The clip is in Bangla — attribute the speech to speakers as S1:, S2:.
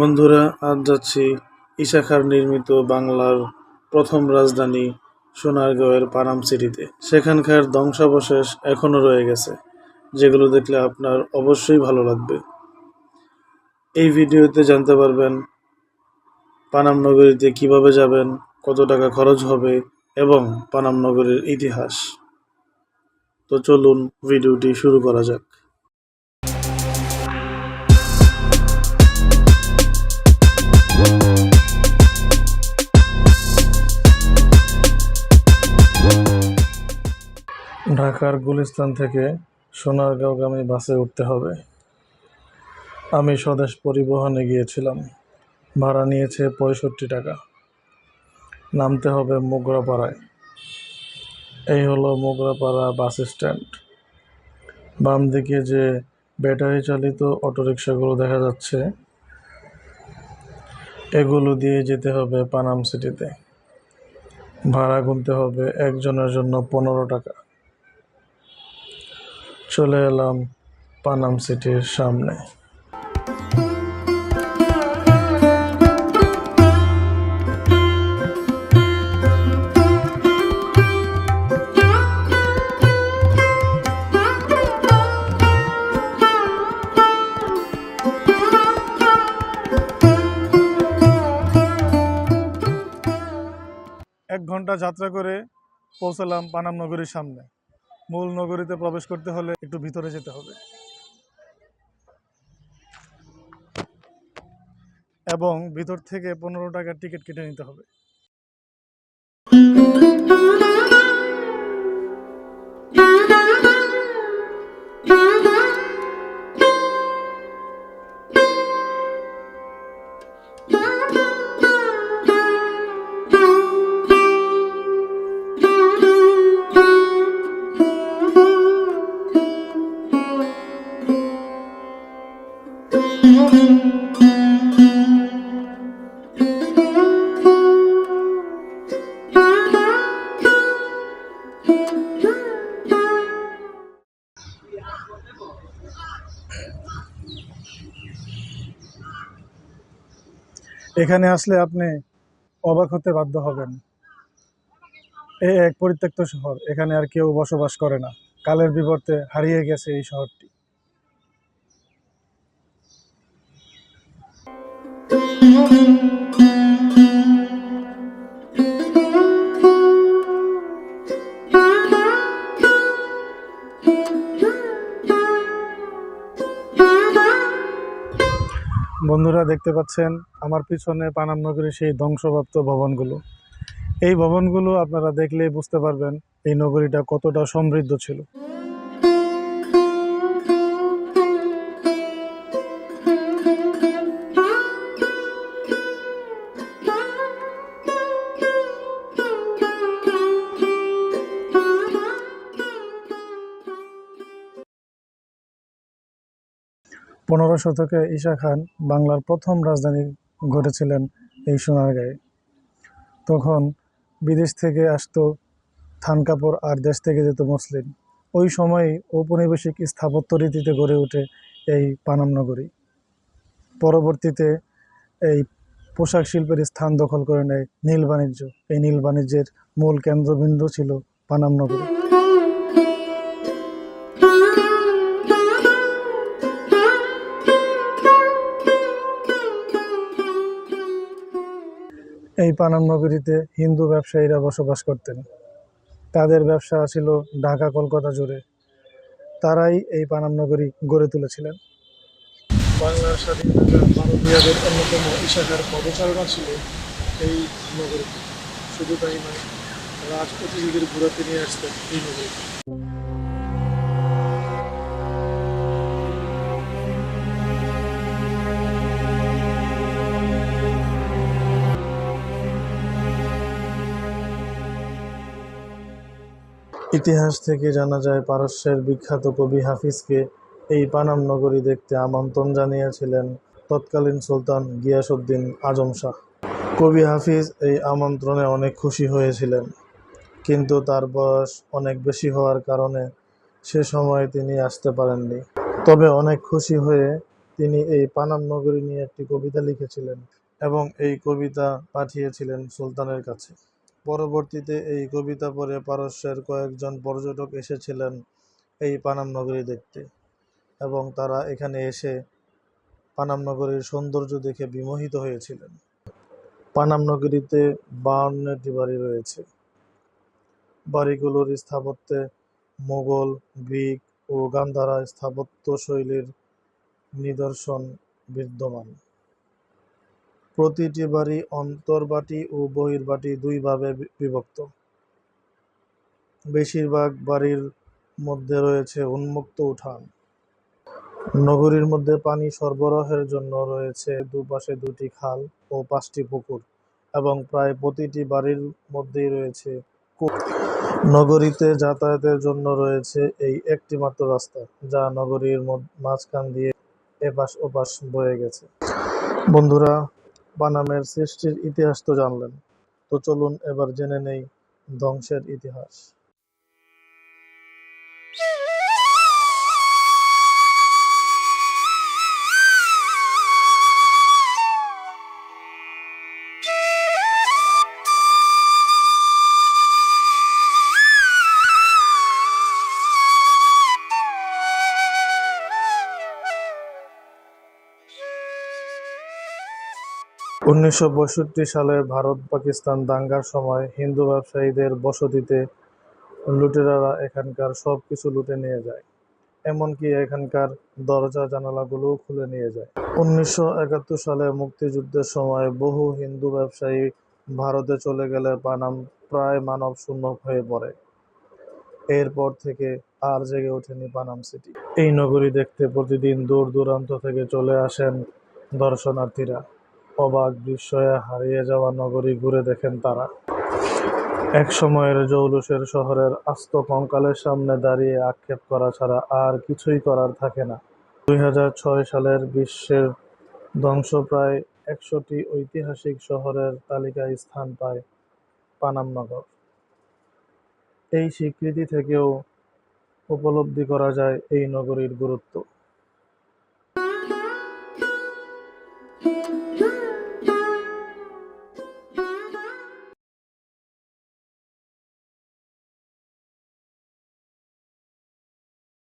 S1: বন্ধুরা, আজ যাচ্ছি ঈশা নির্মিত বাংলার প্রথম রাজধানী সোনারগাঁওয়ের পানাম সিটিতে। সেখানকার ধ্বংসাবশেষ এখনও রয়ে গেছে, যেগুলো দেখলে আপনার অবশ্যই ভালো লাগবে। এই ভিডিওতে জানতে পারবেন পানাম নগরীতে কীভাবে যাবেন, কত টাকা খরচ হবে এবং পানাম নগরীর ইতিহাস। তো চলুন ভিডিওটি শুরু করা যাক। ঢাকার গুলিস্তান থেকে সোনারগাঁওগামী বাসে উঠতে হবে। আমি স্বদেশ পরিবহনে গিয়েছিলাম। ভাড়া নিয়েছে পঁয়ষট্টি টাকা। নামতে হবে মোগরাপাড়ায়। এই হলো মোগরাপাড়া বাস স্ট্যান্ড। বাম দিকে যে ব্যাটারি চালিত অটোরিকশাগুলো দেখা যাচ্ছে, এগুলো দিয়ে যেতে হবে পানাম সিটিতে। ভাড়া গুনতে হবে একজনের জন্য পনেরো টাকা। চলে এলাম পানাম সিটির সামনে। এক ঘণ্টা যাত্রা করে পৌঁছালাম পানাম নগরীর সামনে। মূল নগরীতে প্রবেশ করতে হলে একটু ভিতরে যেতে হবে। এবং ভিতর থেকে পনেরো টাকার টিকিট কেটে নিতে হবে। এখানে আসলে আপনি অবাক হতে বাধ্য হবেন। এই এক পরিত্যক্ত শহর, এখানে আর কেউ বসবাস করে না। কালের বিবর্তে হারিয়ে গেছে এই শহরটি। বন্ধুরা দেখতে পাচ্ছেন, আমার পিছনে পানাম নগরীর সেই ধ্বংসপ্রাপ্ত ভবনগুলো। এই ভবনগুলো আপনারা দেখলেই বুঝতে পারবেন এই নগরীটা কতটা সমৃদ্ধ ছিল। পনেরো শতকে ঈশা খান বাংলার প্রথম রাজধানী গড়েছিলেন এই সোনারগাঁয়ে তখন বিদেশ থেকে আসতো থান কাপড় আর দেশ থেকে যেত মুসলিম ওই সময় ঔপনিবেশিক স্থাপত্য রীতিতে গড়ে ওঠে এই পানাম নগরী। পরবর্তীতে এই পোশাক শিল্পের স্থান দখল করে নেয় নীল বাণিজ্য। এই নীল বাণিজ্যের মূল কেন্দ্রবিন্দু ছিল পানাম নগরী। এই পানাম নগরীতে হিন্দু ব্যবসায়ীরা বসবাস করতেন। তাদের ব্যবসা ছিল ঢাকা কলকাতা জুড়ে। তারাই এই পানাম নগরী গড়ে তুলেছিলেন। বাংলার স্বাধীনতা অন্যতম ইশাখার পদচারণা ছিল এই নগরীতে শুধু তাই নয় রাজ অতিথিদের ঘুরাতে নিয়ে আসতেন এই নগরীতে ইতিহাস থেকে জানা যায়, পারস্যের বিখ্যাত কবি হাফিজকে এই পানাম নগরী দেখতে আমন্ত্রণ জানিয়েছিলেন তৎকালীন সুলতান গিয়াসুদ্দিন আজম শাহ। কবি হাফিজ এই আমন্ত্রণে অনেক খুশি হয়েছিলেন, কিন্তু তার বয়স অনেক বেশি হওয়ার কারণে সে সময় তিনি আসতে পারেননি। তবে অনেক খুশি হয়ে তিনি এই পানাম নগরী নিয়ে একটি কবিতা লিখেছিলেন এবং এই কবিতা পাঠিয়েছিলেন সুলতানের কাছে। পরবর্তীতে এই কবিতা পড়ে পারস্যের কয়েকজন পর্যটক এসেছিলেন এই পানাম নগরী দেখতে এবং তারা এখানে এসে পানাম নগরীর সৌন্দর্য দেখে বিমোহিত হয়েছিলেন। পানাম নগরীতে বাউন্নটি বাড়ি রয়েছে। বাড়িগুলোর স্থাপত্যে মোগল, গ্রিক ও গান্ধারা স্থাপত্য শৈলীর নিদর্শন বিদ্যমান। প্রতিটি বাড়ি অন্তর্বাটি ও বহির্বাটি দুই ভাবে বিভক্ত। বেশিরভাগ বাড়ির মধ্যে রয়েছে উন্মুক্ত উঠান। নগরীর মধ্যে পানি সরবরাহের জন্য রয়েছে দুপাশে দুটি খাল ও পাঁচটি পুকুর এবং প্রায় প্রতিটি বাড়ির মধ্যেই রয়েছে নগরীতে যাতায়াতের জন্য রয়েছে এই একটি মাত্র রাস্তা যা নগরীর মাঝখান দিয়ে এপাশ ওপাশ বয়ে গেছে। বন্ধুরা পানামের সৃষ্টির ইতিহাস তো জানলেন। তো চলুন এবার জেনে নেই ধ্বংসের ইতিহাস। উনিশশো পঁয়ষট্টি সালে ভারত পাকিস্তান দাঙ্গার সময় হিন্দু ব্যবসায়ীদের বসতিতে লুটেরারা এখানকার সব কিছু লুটে নিয়ে যায়, এমনকি এখানকার দরজা জানালাগুলোও খুলে নিয়ে যায়। উনিশশো একাত্তর সালে মুক্তিযুদ্ধের সময় বহু হিন্দু ব্যবসায়ী ভারতে চলে গেলে পানাম প্রায় মানব শূন্য হয়ে পড়ে। এরপর থেকে আর জেগে ওঠেনি পানাম সিটি। এই নগরী দেখতে প্রতিদিন দূর দূরান্ত থেকে চলে আসেন দর্শনার্থীরা। অবাক বিস্ময়ে হারিয়ে যাওয়া নগরী ঘুরে দেখেন তারা। এক সময়ের জৌলুসের শহরের আস্ত কঙ্কালের সামনে দাঁড়িয়ে আক্ষেপ করা ছাড়া আর কিছুই করার থাকে না। দুই হাজার ছয় সালের বিশ্বের ধ্বংসপ্রায় একশোটি ঐতিহাসিক শহরের তালিকায় স্থান পায় পানাম নগর। এই স্বীকৃতি থেকেও উপলব্ধি করা যায় এই নগরীর গুরুত্ব।